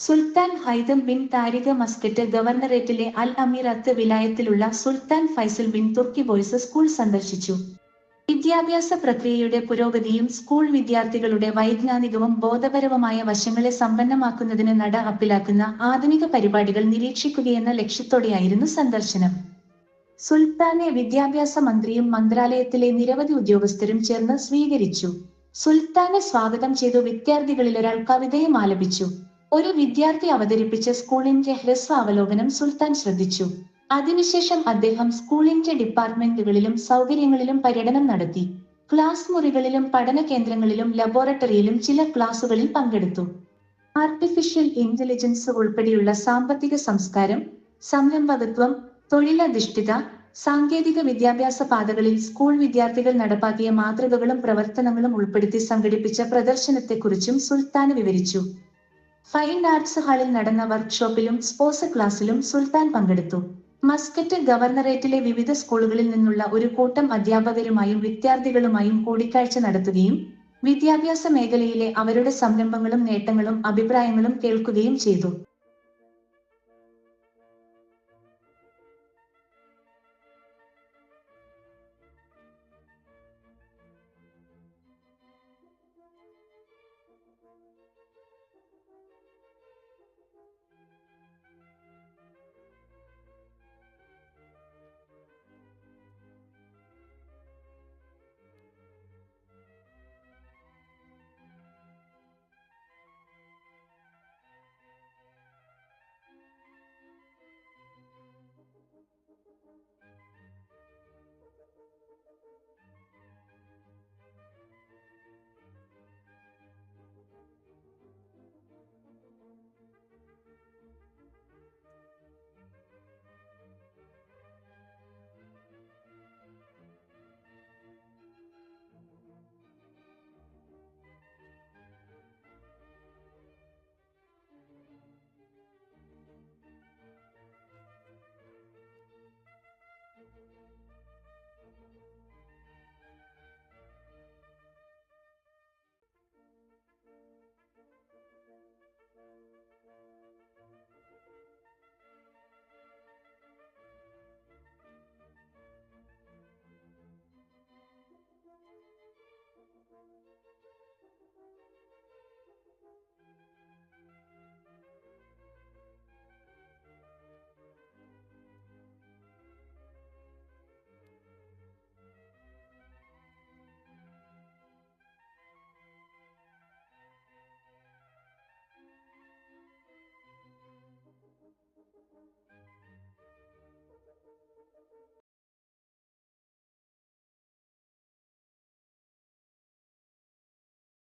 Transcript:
Sultan Haider bin Tariq Muscat ഗവർണറേറ്റിലെ Al Amerat വിലായത്തിലുള്ള Sultan Faisal bin Turki Boys School സന്ദർശിച്ചു. വിദ്യാഭ്യാസ പ്രക്രിയയുടെ പുരോഗതിയും school വിദ്യാർത്ഥികളുടെ വൈജ്ഞാനികവും ബോധപരവുമായ വശങ്ങളെ സമ്പന്നമാക്കുന്നതിന് നട അപ്പിലാക്കുന്ന ആധുനിക പരിപാടികൾ നിരീക്ഷിക്കുകയെന്ന ലക്ഷ്യത്തോടെയായിരുന്നു സന്ദർശനം. സുൽത്താനെ വിദ്യാഭ്യാസ മന്ത്രിയും മന്ത്രാലയത്തിലെ നിരവധി ഉദ്യോഗസ്ഥരും ചേർന്ന് സ്വീകരിച്ചു. സുൽത്താനെ സ്വാഗതം ചെയ്തു വിദ്യാർത്ഥികളിലൊരാൾ കവിതയും ആലപിച്ചു. ഒരു വിദ്യാർത്ഥി അവതരിപ്പിച്ച സ്കൂളിന്റെ ഹ്രസ്വ അവലോകനം സുൽത്താൻ ശ്രദ്ധിച്ചു. അതിനുശേഷം അദ്ദേഹം സ്കൂളിന്റെ ഡിപ്പാർട്ട്മെന്റുകളിലും സൗകര്യങ്ങളിലും പര്യടനം നടത്തി. ക്ലാസ് മുറികളിലും പഠന കേന്ദ്രങ്ങളിലും ലബോറട്ടറിയിലും ചില ക്ലാസുകളിൽ പങ്കെടുത്തു. ആർട്ടിഫിഷ്യൽ ഇന്റലിജൻസ് ഉൾപ്പെടെയുള്ള സാമ്പത്തിക സംസ്കാരം സംരംഭകത്വം തൊഴിലധിഷ്ഠിത സാങ്കേതിക വിദ്യാഭ്യാസ പാതകളിൽ സ്കൂൾ വിദ്യാർത്ഥികൾ നടപ്പാക്കിയ മാതൃകകളും പ്രവർത്തനങ്ങളും ഉൾപ്പെടുത്തി സംഘടിപ്പിച്ച പ്രദർശനത്തെക്കുറിച്ചും സുൽത്താൻ വിവരിച്ചു. ഫൈൻ ആർട്സ് ഹാളിൽ നടന്ന വർക്ക്ഷോപ്പിലും സ്പോർട്സ് ക്ലാസ്സിലും സുൽത്താൻ പങ്കെടുത്തു. മസ്കറ്റ് ഗവർണറേറ്റിലെ വിവിധ സ്കൂളുകളിൽ നിന്നുള്ള ഒരു കൂട്ടം അധ്യാപകരുമായും വിദ്യാർത്ഥികളുമായും കൂടിക്കാഴ്ച നടത്തുകയും വിദ്യാഭ്യാസ മേഖലയിലെ അവരുടെ സംരംഭങ്ങളും നേട്ടങ്ങളും അഭിപ്രായങ്ങളും കേൾക്കുകയും ചെയ്തു.